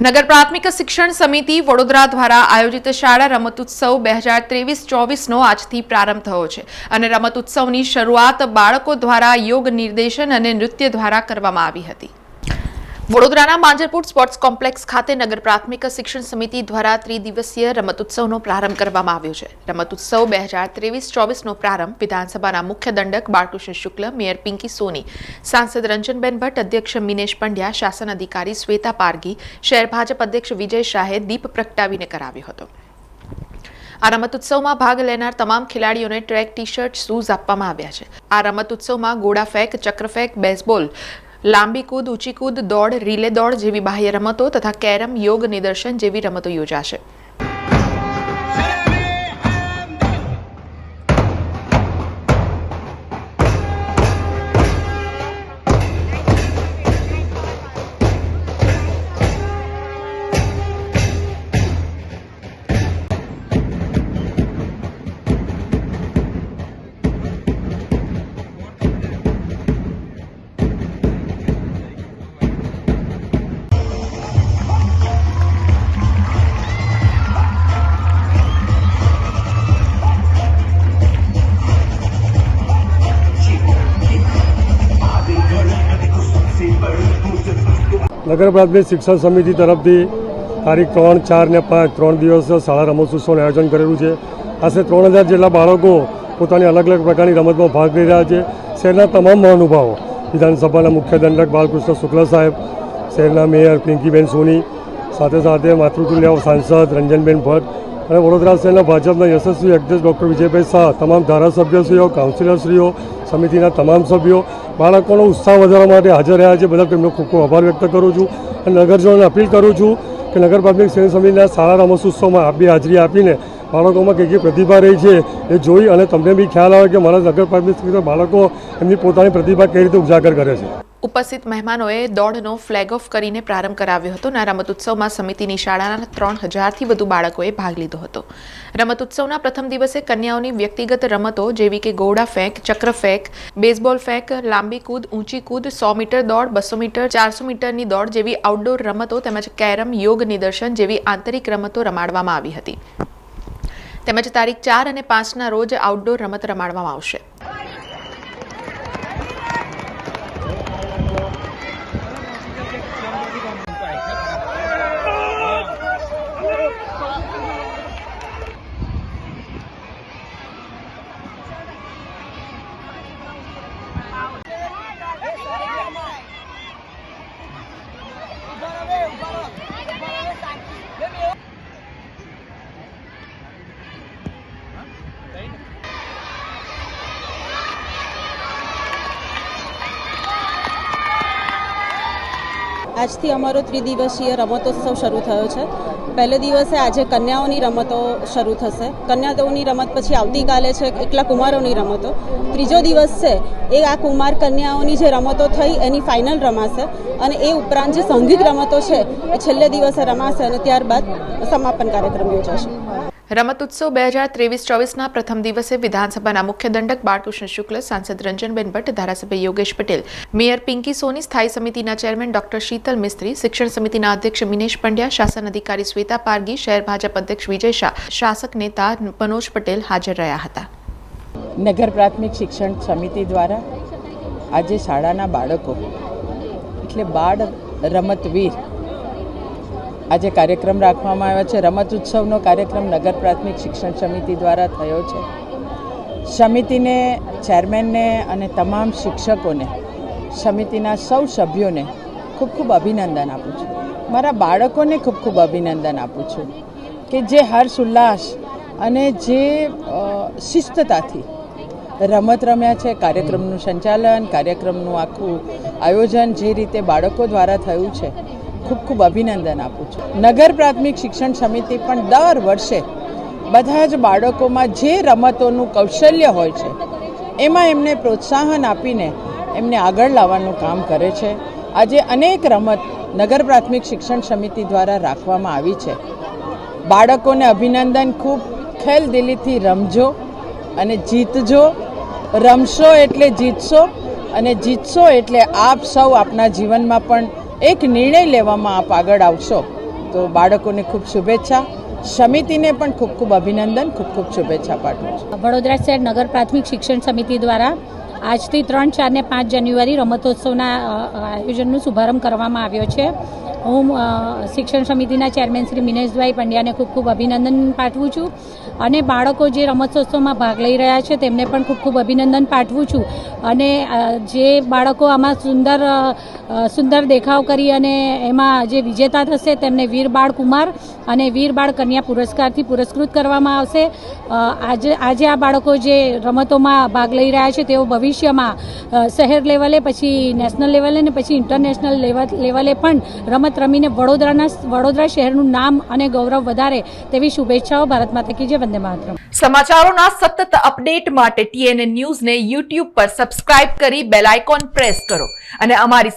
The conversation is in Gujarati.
નગર પ્રાથમિક શિક્ષણ સમિતિ વડોદરા દ્વારા આયોજિત શાળા રમતોત્સવ બે હજાર ત્રેવીસ ચોવીસનો આજથી પ્રારંભ થયો છે અને રમતોત્સવની શરૂઆત બાળકો દ્વારા યોગ નિર્દેશન અને નૃત્ય દ્વારા કરવામાં આવી હતી. વડોદરાના માંજરપુર સ્પોર્ટ્સ કોમ્પ્લેક્સ ખાતે નગર પ્રાથમિક શિક્ષણ સમિતિ દ્વારા ત્રિદિવસીય રમતોત્સવનો પ્રારંભ કરવામાં આવ્યો છે. રમતોત્સવ બે હજાર ત્રેવીસ ચોવીસનો પ્રારંભ વિધાનસભાના મુખ્ય દંડક બાળકૃષ્ણ શુક્લ, મેયર પિંકી સોની, સાંસદ રંજનબેન ભટ્ટ, અધ્યક્ષ મિનેશ પંડ્યા, શાસન અધિકારી શ્વેતા પારગી શહેર ભાજપ અધ્યક્ષ વિજય શાહે દીપ પ્રગટાવીને કરાવ્યો હતો. આ રમતોત્સવમાં ભાગ લેનાર તમામ ખેલાડીઓને ટ્રેક ટી શર્ટ શૂઝ આપવામાં આવ્યા છે. આ રમતોત્સવમાં ગોળા ફેંક, ચક્ર ફેંક, બેઝબોલ લાંબી કૂદ, ઊંચી કૂદ, દોડ, રીલે દોડ જેવી બાહ્ય રમતો તથા કેરમ યોગ નિદર્શન જેવી રમતો યોજાશે. નગર પ્રાથમિક શિક્ષણ સમિતિ તરફથી તારીખ ત્રણ, ચાર ને પાંચ, ત્રણ દિવસ શાળા રમતોત્સવનું આયોજન કરેલું છે. આશરે ત્રણ હજાર જેટલા બાળકો પોતાની અલગ અલગ પ્રકારની રમતમાં ભાગ લઈ રહ્યા છે. શહેરના તમામ મહાનુભાવો, વિધાનસભાના મુખ્ય દંડક બાલકૃષ્ણ શુક્લ સાહેબ, શહેરના મેયર પિંકીબેન સોની, સાથે સાથે માતૃતુલ્ય સાંસદ રંજનબેન ભટ્ટ અને વડોદરા શહેરના ભાજપના યશસ્વી અધ્યક્ષ ડૉક્ટર વિજયભાઈ શાહ, તમામ ધારાસભ્યશ્રીઓ, કાઉન્સિલરશ્રીઓ સમિતિના તમામ સભ્યો બાળકોનો ઉત્સાહ વધારવા માટે હાજર રહ્યા છે. બધા તેમનો ખૂબ ખૂબ આભાર વ્યક્ત કરું છું અને નગરજનોને અપીલ કરું છું કે નગર પ્રાથમિક શિક્ષણ સમિતિના શાળા રમતોત્સવમાં આપ હાજરી આપીને બાળકોમાં કઈ કઈ પ્રતિભા રહી છે એ જોઈ અને તમને બી ખ્યાલ આવે કે મારા નગર પ્રાથમિક શિક્ષણ બાળકો એમની પોતાની પ્રતિભા કઈ રીતે ઉજાગર કરે છે. ઉપસ્થિત મહેમાનોએ દોડનો ફ્લેગ ઓફ કરીને પ્રારંભ કરાવ્યો હતો અને રમત રમતોત્સવમાં સમિતિની શાળાના ત્રણ હજારથી વધુ બાળકોએ ભાગ લીધો હતો. રમત ઉત્સવના પ્રથમ દિવસે કન્યાઓની વ્યક્તિગત રમતો જેવી કે ગોળા ફેંક, ચક્ર ફેંક બેઝબોલ ફેંક, લાંબી કૂદ, ઊંચી કૂદ, સો મીટર દોડ, બસો મીટર, ચારસો મીટરની દોડ જેવી આઉટડોર રમતો તેમજ કેરમ યોગ નિદર્શન જેવી આંતરિક રમતો રમાડવામાં આવી હતી. તેમજ તારીખ ચાર અને પાંચના રોજ આઉટડોર રમત રમાડવામાં આવશે. આજથી અમારો ત્રિદિવસીય રમતોત્સવ શરૂ થયો છે. પહેલે દિવસે આજે કન્યાઓની રમતો શરૂ થશે. કન્યાઓની રમત પછી આવતીકાલે છે એકલા કુમારોની રમતો. ત્રીજો દિવસ છે એ આ કુમાર કન્યાઓની જે રમતો થઈ એની ફાઇનલ રમાશે અને એ ઉપરાંત જે સંગીત રમતો છે એ છેલ્લે દિવસે રમાશે અને ત્યારબાદ સમાપન કાર્યક્રમ યોજાશે. રમતોત્સવ બે હજાર ત્રેવીસ ચોવીસના પ્રથમ દિવસે વિધાનસભાના મુખ્ય દંડક બાળકૃષ્ણ શુક્લ, સાંસદ રંજનબેન ભટ્ટ, ધારાસભ્ય યોગેશ પટેલ, મેયર પિંકી સોની, સ્થાયી સમિતિના ચેરમેન ડોક્ટર શીતલ મિસ્ત્રી, શિક્ષણ સમિતિના અધ્યક્ષ મિનેશ પંડ્યા, શાસન અધિકારી શ્વેતા પારગી, શહેર ભાજપ અધ્યક્ષ વિજય શાહ, શાસક નેતા મનોજ પટેલ હાજર રહ્યા હતા. નગર પ્રાથમિક શિક્ષણ સમિતિ દ્વારા આજે શાળાના બાળકો, એટલે બાળ રમતવીર આજે કાર્યક્રમ રાખવામાં આવ્યો છે. રમત ઉત્સવનો કાર્યક્રમ નગર પ્રાથમિક શિક્ષણ સમિતિ દ્વારા થયો છે. સમિતિને, ચેરમેનને અને તમામ શિક્ષકોને, સમિતિના સૌ સભ્યોને ખૂબ ખૂબ અભિનંદન આપું છું. મારા બાળકોને ખૂબ ખૂબ અભિનંદન આપું છું કે જે હર્ષ, ઉલ્લાસ અને જે શિસ્તતાથી રમત રમ્યા છે, કાર્યક્રમનું સંચાલન, કાર્યક્રમનું આખું આયોજન જે રીતે બાળકો દ્વારા થયું છે ખૂબ ખૂબ અભિનંદન આપું છું. નગર પ્રાથમિક શિક્ષણ સમિતિ પણ દર વર્ષે બધા જ બાળકોમાં જે રમતોનું કૌશલ્ય હોય છે, એમાં એમને પ્રોત્સાહન આપીને એમને આગળ લાવવાનું કામ કરે છે. આજે અનેક રમત નગર પ્રાથમિક શિક્ષણ સમિતિ દ્વારા રાખવામાં આવી છે. બાળકોને અભિનંદન, ખૂબ ખેલદિલીથી રમજો અને જીતજો. રમશો એટલે જીતશો અને જીતશો એટલે આપ સૌ આપના જીવનમાં પણ એક નિર્ણય લેવામાં આપ આગળ આવશો. તો બાળકોને ખૂબ શુભેચ્છા. સમિતિને પણ ખૂબ ખૂબ અભિનંદન, ખૂબ ખૂબ શુભેચ્છા પાઠવું છું. વડોદરા શહેર નગર પ્રાથમિક શિક્ષણ સમિતિ દ્વારા આજથી ત્રણ, ચાર ને પાંચ જાન્યુઆરી રમતોત્સવના આયોજનનો શુભારંભ કરવામાં આવ્યો છે. હું શિક્ષણ સમિતિના ચેરમેન શ્રી મિનેશભાઈ પંડ્યાને ખૂબ ખૂબ અભિનંદન પાઠવું છું. અને બાળકો જે રમતોત્સવમાં ભાગ લઈ રહ્યા છે, તેમને પણ ખૂબ ખૂબ અભિનંદન પાઠવું છું. અને જે બાળકો આમાં સુંદર સુંદર દેખાવ કરી અને એમાં જે વિજેતા થશે તેમને વીર બાળ કુમાર અને વીર બાળ કન્યા પુરસ્કારથી પુરસ્કૃત કરવામાં આવશે. આજે આજે આ બાળકો જે રમતોમાં ભાગ લઈ રહ્યા છે તેઓ ભવિષ્યમાં શહેર લેવલે, પછી નેશનલ લેવલે અને પછી ઇન્ટરનેશનલ લેવલ પણ રમત રમીને વડોદરાના, વડોદરા શહેરનું નામ અને ગૌરવ વધારે તેવી શુભેચ્છાઓ ભારત માતા કી જય, વંદે માતરમ. સમાચારોના સતત અપડેટ માટે ટીએનએ ન્યૂઝને યુટ્યુબ પર સબસ્ક્રાઇબ કરી બેલ આઇકોન પ્રેસ કરો અને અમારી